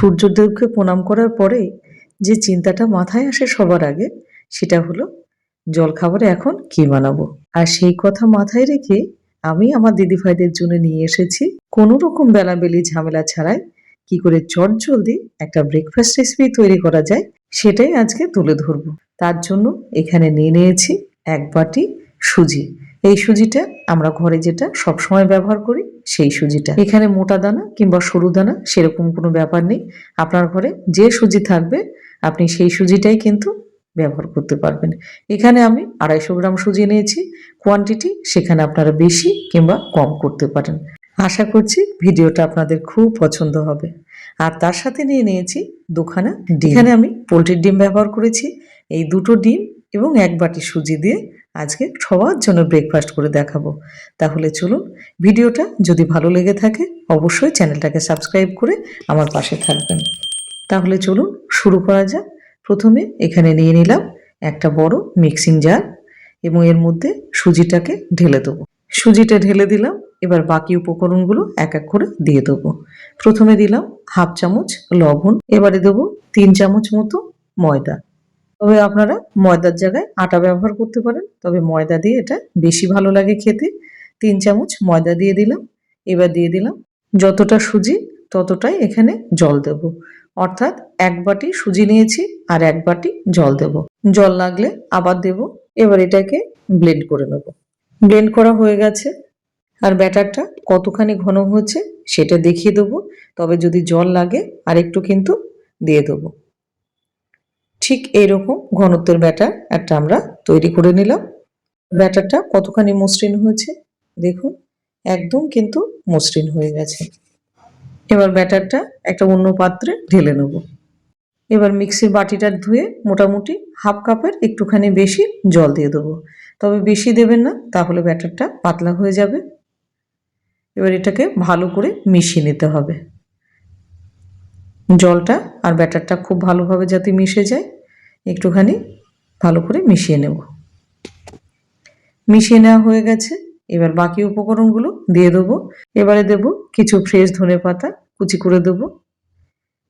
সূর্যদেবকে প্রণাম করার পরে যে চিন্তাটা মাথায় আসে সবার আগে, সেটা হলো, জলখাবারে এখন কি বানাবো? আর সেই কথা মাথায় রেখে আমি আমার দিদিভাইদের জন্য নিয়ে এসেছি কোনো রকম বেলাবেলি ঝামেলা ছাড়াই কি করে চট জলদি একটা ব্রেকফাস্ট রেসিপি তৈরি করা যায়, সেটাই আজকে তুলে ধরবো। তার জন্য এখানে নিয়ে নিয়েছি এক বাটি সুজি। এই সুজিটা আমরা ঘরে যেটা সবসময় ব্যবহার করি, সেই সুজিটা। এখানে মোটা দানা কিংবা সরু দানা সেরকম কোনো ব্যাপার নেই। আপনার ঘরে যে সুজি থাকবে, আপনি সেই সুজিটাই কিন্তু ব্যবহার করতে পারবেন। এখানে আমি আড়াইশো গ্রাম সুজি নিয়েছি কোয়ান্টিটি সেখানে আপনারা বেশি কিংবা কম করতে পারেন। আশা করছি ভিডিওটা আপনাদের খুব পছন্দ হবে। আর তার সাথে নিয়ে নিয়েছি দুখানা ডিম। এখানে আমি পোলট্রির ডিম ব্যবহার করেছি। এই দুটো ডিম এবং এক বাটি সুজি দিয়ে আজকে সবার জন্য ব্রেকফাস্ট করে দেখাবো। তাহলে চলুন, ভিডিওটা যদি ভালো লেগে থাকে, অবশ্যই চ্যানেলটাকে সাবস্ক্রাইব করে আমার পাশে থাকবেন। তাহলে চলুন, শুরু করা যাক। প্রথমে এখানে নিয়ে নিলাম একটা বড় মিক্সিং জার এবং এর মধ্যে সুজিটাকে ঢেলে দেবো। সুজিটা ঢেলে দিলাম, এবার বাকি উপকরণগুলো এক এক করে দিয়ে দেবো। প্রথমে দিলাম হাফ চামচ লবণ, এবারে দেবো তিন চামচ মতো ময়দা। তবে আপনারা ময়দার জায়গায় আটা ব্যবহার করতে পারেন। তবে ময়দা দিয়ে এটা বেশি ভালো লাগে খেতে। তিন চামচ ময়দা দিয়ে দিলাম। এবার দিয়ে দিলাম যতটা সুজি ততটাই এখানে জল দেব। অর্থাৎ এক বাটি সুজি নিয়েছি আর এক বাটি জল দেব। জল লাগলে আবার দেব। এবার এটাকে ব্লেন্ড করে নেব। ব্লেন্ড করা হয়ে গেছে। আর ব্যাটারটা কতখানি ঘন হয়েছে সেটা দেখিয়ে দেবো। তবে যদি জল লাগে আর একটু কিন্তু দিয়ে দেবো। ঠিক এইরকম ঘনত্বের ব্যাটার একটা আমরা তৈরি করে নিলাম। ব্যাটারটা কতখানি মসৃণ হয়েছে? দেখুন, একদম কিন্তু মসৃণ হয়ে গেছে। এবার ব্যাটারটা একটা অন্য পাত্রে ঢেলে নেব। এবার মিক্সির বাটিটা ধুয়ে মোটামুটি হাফ কাপের একটুখানি বেশি জল দিয়ে দেবো। তবে বেশি দেবেন না, তাহলে ব্যাটারটা পাতলা হয়ে যাবে। এবার এটাকে ভালো করে মিশিয়ে নিতে হবে। জলটা আর ব্যাটারটা খুব ভালোভাবে যাতে মিশে যায়। একটুখানি ভালো করে মিশিয়ে নেব। মিশিয়ে নেওয়া হয়ে গেছে। এবার বাকি উপকরণগুলো দিয়ে দেবো। এবারে দেব কিছু ফ্রেশ ধনে পাতা, কুচি করে দেবো।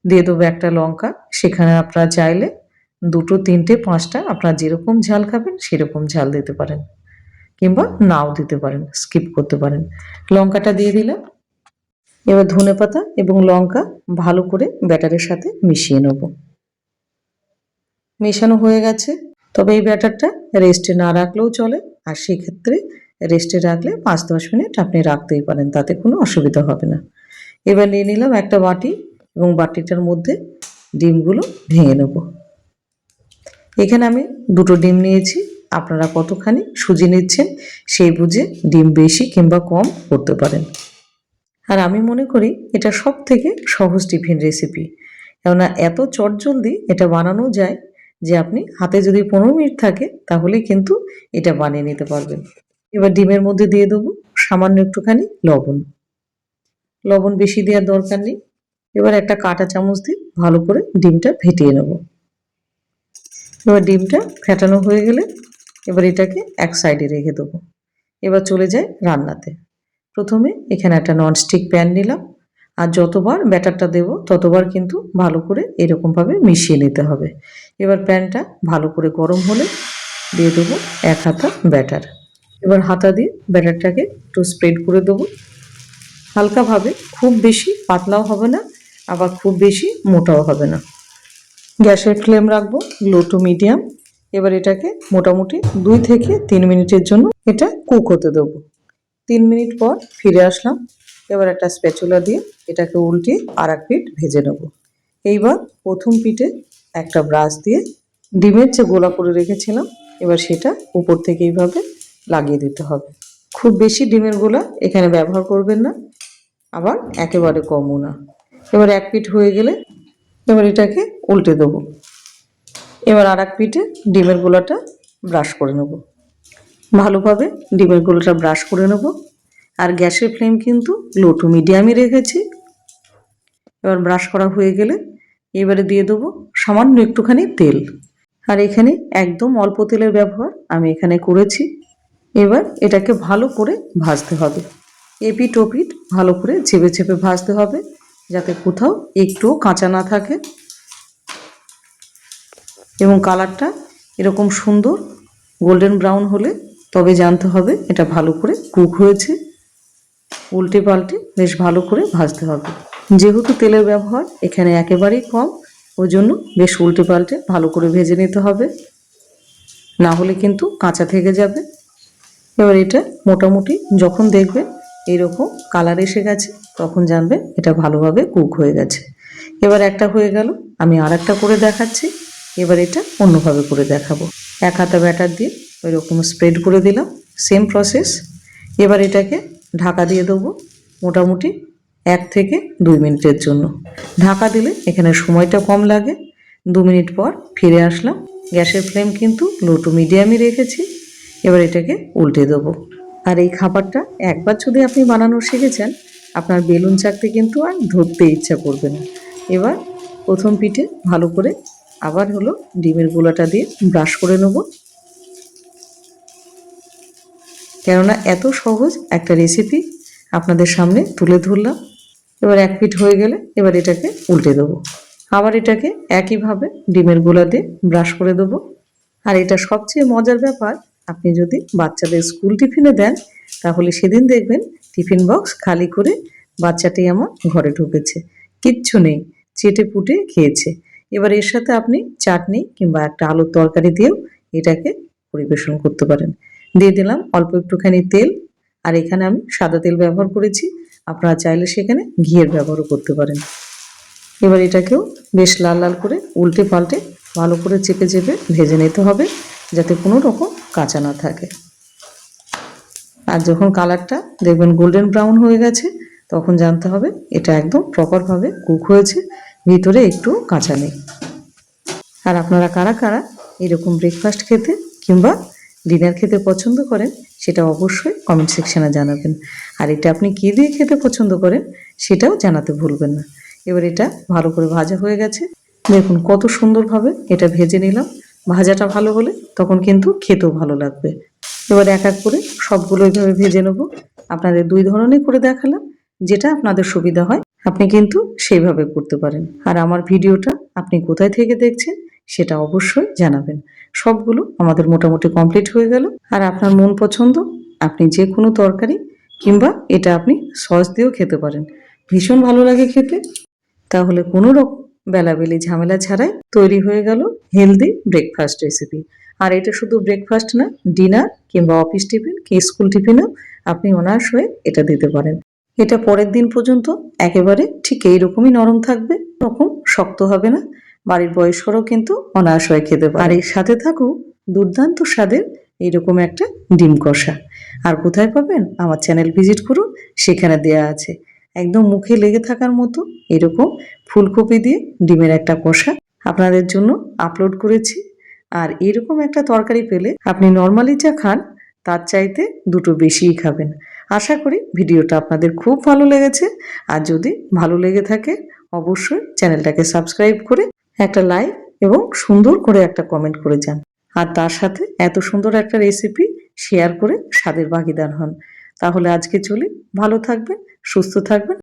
দিয়ে দেবো একটা লঙ্কা। সেখানে আপনারা চাইলে দুটো, তিনটে, পাঁচটা, আপনারা যেরকম ঝাল খাবেন সেরকম ঝাল দিতে পারেন। কিংবা নাও দিতে পারেন স্কিপ করতে পারেন। লঙ্কাটা দিয়ে দিলাম। এবার ধনে পাতা এবং লঙ্কা ভালো করে ব্যাটারের সাথে মিশিয়ে নেব। মেশানো হয়ে গেছে। তবে এই ব্যাটারটা রেস্টে না রাখলেও চলে। আর সেক্ষেত্রে রেস্টে রাখলে পাঁচ দশ মিনিট আপনি রাখতেই পারেন, তাতে কোনো অসুবিধা হবে না। এবার নিয়ে নিলাম একটা বাটি এবং বাটিটার মধ্যে ডিমগুলো ভেঙে নেব। এখানে আমি দুটো ডিম নিয়েছি। আপনারা কতখানি সুজি নিচ্ছেন সেই বুঝে ডিম বেশি কিংবা কম করতে পারেন। আর আমি মনে করি এটা সব থেকে সহজ টিফিন রেসিপি কেননা এত চটজলদি এটা বানানো যায় যে আপনি হাতে যদি পনেরো মিনিট থাকে তাহলে কিন্তু এটা বানিয়ে নিতে পারবেন। এবার ডিমের মধ্যে দিয়ে দেবো সামান্য একটুখানি লবণ। লবণ বেশি দেওয়ার দরকার নেই। এবার একটা কাঁটা চামচ দিয়ে ভালো করে ডিমটা ফেটিয়ে নেব। এবার ডিমটা ফেটানো হয়ে গেলে এবার এটাকে এক সাইডে রেখে দেবো। এবার চলে যায় রান্নাতে। প্রথমে এখানে একটা ননস্টিক প্যান নিলাম। আর যতবার ব্যাটারটা দেব, ততবার কিন্তু ভালো করে এরকমভাবে মিশিয়ে নিতে হবে। এবার প্যানটা ভালো করে গরম হলে দিয়ে দেবো এক হাতা ব্যাটার। এবার হাতা দিয়ে ব্যাটারটাকে একটু স্প্রেড করে দেবো। হালকাভাবে, খুব বেশি পাতলাও হবে না, আবার খুব বেশি মোটাও হবে না। গ্যাসের ফ্লেম রাখব, লো টু মিডিয়াম। এবার এটাকে মোটামুটি দুই থেকে তিন মিনিটের জন্য এটা কুক হতে দেবো। তিন মিনিট পর ফিরে আসলাম। এবার একটা স্প্যাচুলা দিয়ে এটাকে উল্টে আর এক পিঠ ভেজে নেব। এইবার প্রথম পিঠে একটা ব্রাশ দিয়ে ডিমের যে গোলা করে রেখেছিলাম, এবার সেটা উপর থেকে এইভাবে লাগিয়ে দিতে হবে। খুব বেশি ডিমের গোলা এখানে ব্যবহার করবেন না, আবার একেবারে কমও না। এবার এক পিঠ হয়ে গেলে এবার এটাকে উল্টে দেবো। এবার আর এক পিঠে ডিমের গোলাটা ব্রাশ করে নেব। ভালোভাবে ডিমের গোলাটা ব্রাশ করে নেব। আর গ্যাসের ফ্লেম কিন্তু লো টু মিডিয়ামই রেখেছি। এবার ব্রাশ করা হয়ে গেলে এবারে দিয়ে দেবো সামান্য একটুখানি তেল। আর এখানে একদম অল্প তেলের ব্যবহার আমি এখানে করেছি। এবার এটাকে ভালো করে ভাজতে হবে। এপিট ওপিট ভালো করে চেপে চেপে ভাজতে হবে, যাতে কোথাও একটুও কাঁচা না থাকে। এবং কালারটা এরকম সুন্দর গোল্ডেন ব্রাউন হলে তবে জানতে হবে এটা ভালো করে কুক হয়েছে। উল্টে পাল্টে বেশ ভালো করে ভাজতে হবে। যেহেতু তেলের ব্যবহার, এখানে একেবারেই কম ওই জন্য বেশ উল্টে পাল্টে ভালো করে ভেজে নিতে হবে। না হলে কিন্তু কাঁচা থেকে যাবে। এবার এটা মোটামুটি যখন দেখবে এরকম কালার এসে গেছে, তখন জানবে এটা ভালোভাবে কুক হয়ে গেছে। এবার একটা হয়ে গেল, আমি আর একটা করে দেখাচ্ছি। এবার এটা অন্যভাবে করে দেখাবো। এক হাতা ব্যাটার দিয়ে ওই রকম স্প্রেড করে দিলাম সেম প্রসেস এবার এটাকে ঢাকা দিয়ে দেবো মোটামুটি এক থেকে দুই মিনিটের জন্য। ঢাকা দিলে এখানে সময়টা কম লাগে। দু মিনিট পর ফিরে আসলাম। গ্যাসের ফ্লেম কিন্তু লো টু মিডিয়ামই রেখেছি। এবার এটাকে উল্টে দেবো। আর এই খাবারটা একবার যদি আপনি বানানো শিখেছেন, আপনার বেলুন চাকতে কিন্তু আর ধরতে ইচ্ছা করবে না। এবার প্রথম পিঠে ভালো করে আবার হলো ডিমের গোলাটা দিয়ে ব্রাশ করে নেব। কেননা এত সহজ একটা রেসিপি আপনাদের সামনে তুলে ধরলাম। এবার এক পিঠ হয়ে গেলে এবার এটাকে উল্টে দেবো। আবার এটাকে একইভাবে ডিমের গোলা দিয়ে ব্রাশ করে দেবো। আর এটা সবচেয়ে মজার ব্যাপার, আপনি যদি বাচ্চাদের স্কুল টিফিনে দেন, তাহলে সেদিন দেখবেন টিফিন বক্স খালি করে বাচ্চাটি আমার ঘরে ঢুকেছে। কিচ্ছু নেই, চেটে পুটে খেয়েছে। এবার এর সাথে আপনি চাটনি কিংবা একটা আলুর তরকারি দিয়েও এটাকে পরিবেশন করতে পারেন। দিয়ে দিলাম অল্প একটুখানি তেল। আর এখানে আমি সাদা তেল ব্যবহার করেছি। আপনারা চাইলে সেখানে ঘিয়ের ব্যবহারও করতে পারেন। এবার এটাকেও বেশ লাল লাল করে উল্টে পাল্টে ভালো করে চেপে চেপে ভেজে নিতে হবে যাতে কোনো রকম কাঁচা না থাকে। আর যখন কালারটা দেখবেন গোল্ডেন ব্রাউন হয়ে গেছে, তখন জানতে হবে এটা একদম প্রপারভাবে কুক হয়েছে, ভিতরে একটু কাঁচা নেই। আর আপনারা কারা কারা এরকম ব্রেকফাস্ট খেতে কিংবা ডিনার খেতে পছন্দ করেন, সেটা অবশ্যই কমেন্ট সেকশনে জানাবেন। আর এটা আপনি কী দিয়ে খেতে পছন্দ করেন, সেটাও জানাতে ভুলবেন না। এবার এটা ভালো করে ভাজা হয়ে গেছে। দেখুন কত সুন্দরভাবে এটা ভেজে নিলাম। ভাজাটা ভালো হলে তখন কিন্তু খেতেও ভালো লাগবে। এবার এক এক করে সবগুলো এইভাবে ভেজে নেব। আপনাদের দুই ধরনের করে দেখালাম, যেটা আপনাদের সুবিধা হয়, আপনি কিন্তু সেইভাবে করতে পারেন। আর আমার ভিডিওটা আপনি কোথায় থেকে দেখছেন সেটা অবশ্যই জানাবেন। সবগুলো আমাদের মোটামুটি কমপ্লিট হয়ে গেল। আর আপনার মন পছন্দ, আপনি যে কোনো তরকারি কিংবা এটা আপনি সস দিয়েও খেতে পারেন। ভীষণ ভালো লাগে খেতে। তাহলে কোনো রকম বেলাবেলি ঝামেলা ছাড়াই তৈরি হয়ে গেল হেলদি ব্রেকফাস্ট রেসিপি আর এটা শুধু ব্রেকফাস্ট না ডিনার কিংবা অফিস টিফিন কি স্কুল টিফিনেও আপনি অনায়াস হয়ে এটা দিতে পারেন। এটা পরের দিন পর্যন্ত একেবারে ঠিক এইরকমই নরম থাকবে রকম শক্ত হবে না। বাড়ির বয়স্করাও কিন্তু অনায়াস হয়ে খেতে পারে। আর এর সাথে থাকুক, দুর্দান্ত স্বাদের এইরকম একটা ডিম কষা। আর কোথায় পাবেন? আমার চ্যানেল ভিজিট করুন, সেখানে দেয়া আছে। একদম মুখে লেগে থাকার মতো এরকম ফুলকপি দিয়ে ডিমের একটা কষা আপনাদের জন্য আপলোড করেছি। আর এরকম একটা তরকারি পেলে আপনি নর্মালি যা খান, তার চাইতে দুটো বেশিই খাবেন। আশা করি ভিডিওটা আপনাদের খুব ভালো লেগেছে। আর যদি ভালো লেগে থাকে, অবশ্যই চ্যানেলটাকে সাবস্ক্রাইব করে একটা লাইক এবং সুন্দর করে একটা কমেন্ট করে যান। আর তার সাথে এত সুন্দর একটা রেসিপি শেয়ার করে স্বাদের ভাগিদার হন। তাহলে আজকে চলি। ভালো থাকবেন, সুস্থ থাকবেন।